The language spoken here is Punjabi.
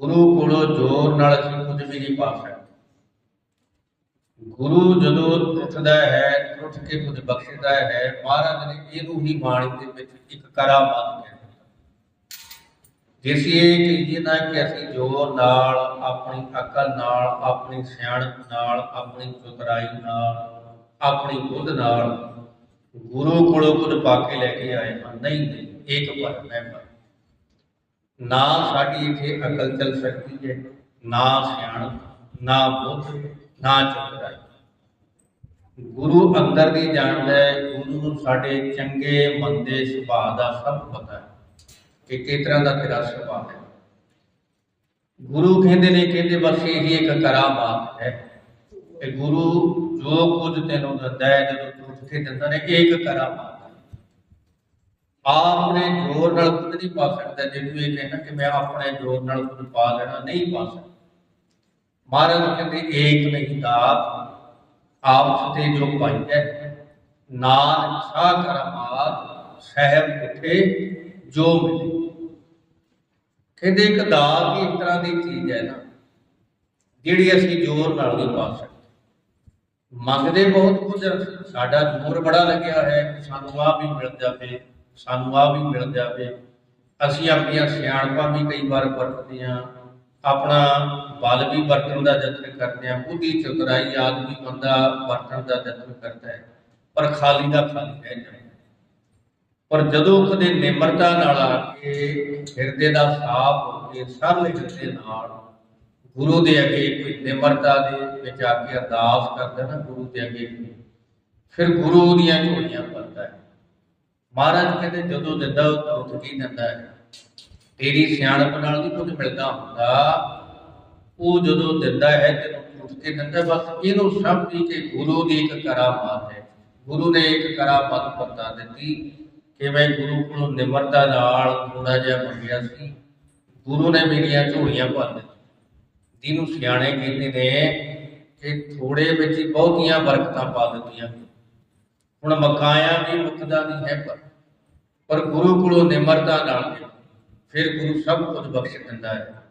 ਗੁਰੂ ਕੋਲੋਂ ਜ਼ੋਰ ਨਾਲ ਅਸੀਂ ਕੁਝ ਵੀ ਨਹੀਂ ਪਾ ਸਕਦੇ। ਗੁਰੂ ਜਦੋਂ ਉੱਠਦਾ ਹੈ, ਉੱਠ ਕੇ ਕੁਝ ਬਖਸ਼ਦਾ ਹੈ, ਮਹਾਰਾਜ ਨੇ ਇਹਨੂੰ ਹੀ ਬਾਣੀ ਦੇ ਵਿੱਚ ਇੱਕ ਕਰਾਮਾਤ ਕਹਿ ਜਿਸ ਇਹ ਕਹੀਏ ਨਾ ਕਿ ਅਸੀਂ ਜ਼ੋਰ ਨਾਲ, ਆਪਣੀ ਅਕਲ ਨਾਲ, ਆਪਣੀ ਸਿਆਣਪ ਨਾਲ, ਆਪਣੀ ਚਤੁਰਾਈ ਨਾਲ, ਆਪਣੀ ਬੁੱਧ ਨਾਲ ਗੁਰੂ ਕੋਲੋਂ ਕੁਝ ਪਾ ਕੇ ਲੈ ਕੇ ਆਏ ਹਾਂ। ਨਹੀਂ ਨਹੀਂ, ਇੱਕ ਪਰ ਮੈਂ ਪਰ ਨਾ ਸਾਡੀ ਇੱਥੇ ਅਕਲ ਚੱਲ ਸਕਦੀ ਹੈ, ਨਾ ਸਿਆਣ ਨਾ ਬੁੱਧ, ਨਾ ਚਤੁਰਾਈ ਗੁਰੂ ਅੰਦਰ ਦੀ ਜਾਣਦਾ ਹੈ ਗੁਰੂ ਨੂੰ ਸਾਡੇ ਚੰਗੇ ਮੰਦੇ ਸੁਭਾਅ ਦਾ ਸਭ ਪਤਾ ਹੈ। ਕਿ ਕਿਸ ਤਰ੍ਹਾਂ ਦਾ ਤੇਰਾ ਸੁਭਾਅ ਹੈ। ਗੁਰੂ ਕਹਿੰਦੇ ਨੇ, ਕਹਿੰਦੇ ਬਸ ਇਹੀ ਇੱਕ ਕਰਾਮਾਤ ਹੈ। ਕਿ ਗੁਰੂ ਜੋ ਕੁਝ ਤੈਨੂੰ ਦਿੰਦਾ ਹੈ, ਜਦੋਂ ਤੂੰ ਉੱਠ ਕੇ ਦਿੰਦਾ ਨੇ, ਇਹ ਇੱਕ ਕਰਾਮਾਤ ਹੈ ਆਪਣੇ ਜ਼ੋਰ ਨਾਲ ਕੁਝ ਨਹੀਂ ਪਾ ਸਕਦਾ, ਜਿਹਨੂੰ ਇਹ ਕਹਿਣਾ ਕਿ ਮੈਂ ਆਪਣੇ ਜ਼ੋਰ ਨਾਲ ਕੁਝ ਪਾ ਲੈਣਾ ਨਹੀਂ ਪਾ ਸਕਦਾ। ਮਹਾਰਾਜ ਕਹਿੰਦੇ, ਏਕ ਨਹੀਂ ਦਾਤ ਆਪਸ ਤੇ ਜੋ ਪਾਈ ਹੈ ਨਾਨਕ ਸਾਹ ਕਰਮਾਤ ਸਹਿਬ ਉਠੇ ਜੋ ਮਿਲੇ। ਕਹਿੰਦੇ, ਇੱਕ ਦਾਤ ਹੀ ਇਸ ਤਰ੍ਹਾਂ ਦੀ ਚੀਜ਼ ਹੈ ਨਾ, ਜਿਹੜੀ ਅਸੀਂ ਜ਼ੋਰ ਨਾਲ ਨਹੀਂ ਪਾ ਸਕਦੇ। ਮੰਗਦੇ ਬਹੁਤ ਕੁਝ ਸਾਡਾ ਜ਼ੋਰ ਬੜਾ ਲੱਗਿਆ ਹੈ ਕਿ ਸਾਨੂੰ ਆਹ ਵੀ ਮਿਲ ਜਾਵੇ। ਸਾਨੂੰ ਆਹ ਵੀ ਮਿਲ ਜਾਵੇ। ਅਸੀਂ ਆਪਣੀਆਂ ਸਿਆਣਪਾਂ ਵੀ ਕਈ ਵਾਰ ਵਰਤਦੇ ਹਾਂ। ਆਪਣਾ ਬਲ ਵੀ ਵਰਤਣ ਦਾ ਯਤਨ ਕਰਦੇ ਹਾਂ। ਬੁੱਧੀ ਚਤੁਰਾਈ ਆਦਮੀ ਬੰਦਾ ਵਰਤਣ ਦਾ ਯਤਨ ਕਰਦਾ ਹੈ। ਪਰ ਖਾਲੀ ਦਾ ਖਾਲੀ ਰਹਿ ਜਾਂਦਾ ਪਰ ਜਦੋਂ ਕਦੇ ਨਿਮਰਤਾ ਨਾਲ ਆ ਕੇ ਹਿਰਦੇ ਦਾ ਸਾਫ਼ ਹੋ ਕੇ ਸਰਲ ਹਿਰਦੇ ਨਾਲ ਗੁਰੂ ਦੇ ਅੱਗੇ ਕੋਈ ਨਿਮਰਤਾ ਦੇ ਵਿੱਚ ਆ ਕੇ ਅਰਦਾਸ ਕਰਦਾ ਨਾ ਗੁਰੂ ਦੇ ਅੱਗੇ। ਫਿਰ ਗੁਰੂ ਦੀਆਂ ਝੋਲੀਆਂ ਭਰਦਾ ਹੈ। ਮਹਾਰਾਜ ਕਹਿੰਦੇ, ਜਦੋਂ ਦਿੰਦਾ ਉਹ ਉੱਠ ਕੇ ਦਿੰਦਾ ਹੈ? ਤੇਰੀ ਸਿਆਣਪ ਨਾਲ ਨਹੀਂ ਕੁਝ ਮਿਲਦਾ ਹੁੰਦਾ। ਉਹ ਜਦੋਂ ਦਿੰਦਾ ਹੈ, ਤੈਨੂੰ ਉੱਠ ਕੇ ਦਿੰਦਾ ਬਸ ਇਹਨੂੰ ਸਮਝੀ ਕਿ ਗੁਰੂ ਦੀ ਇੱਕ ਕਰਾਮਾਤ ਹੈ। ਗੁਰੂ ਨੇ ਇੱਕ ਕਰਾਮਾਤ ਬਤਾ ਦਿੱਤੀ। ਕਿ ਮੈਂ ਗੁਰੂ ਕੋਲੋਂ ਨਿਮਰਤਾ ਨਾਲ ਥੋੜਾ ਜਿਹਾ ਮੰਗਿਆ ਸੀ। ਗੁਰੂ ਨੇ ਮੇਰੀਆਂ ਝੋਲੀਆਂ ਭਰ ਦਿੱਤੀਆਂ। ਜਿਹਨੂੰ ਸਿਆਣੇ ਕਹਿੰਦੇ ਨੇ ਕਿ ਥੋੜੇ ਵਿੱਚ ਹੀ ਬਹੁਤੀਆਂ ਬਰਕਤਾਂ ਪਾ ਦਿੱਤੀਆਂ। ਹੁਣ ਮਕਾਇਆ ਵੀ ਮੁਕਦਾ ਨਹੀਂ ਹੈ ਪਰ ਪਰ ਗੁਰੂ ਕੋਲੋਂ ਨਿਮਰਤਾ ਨਾਲ ਫਿਰ ਗੁਰੂ ਸਭ ਕੁਝ ਬਖਸ਼ ਦਿੰਦਾ ਹੈ।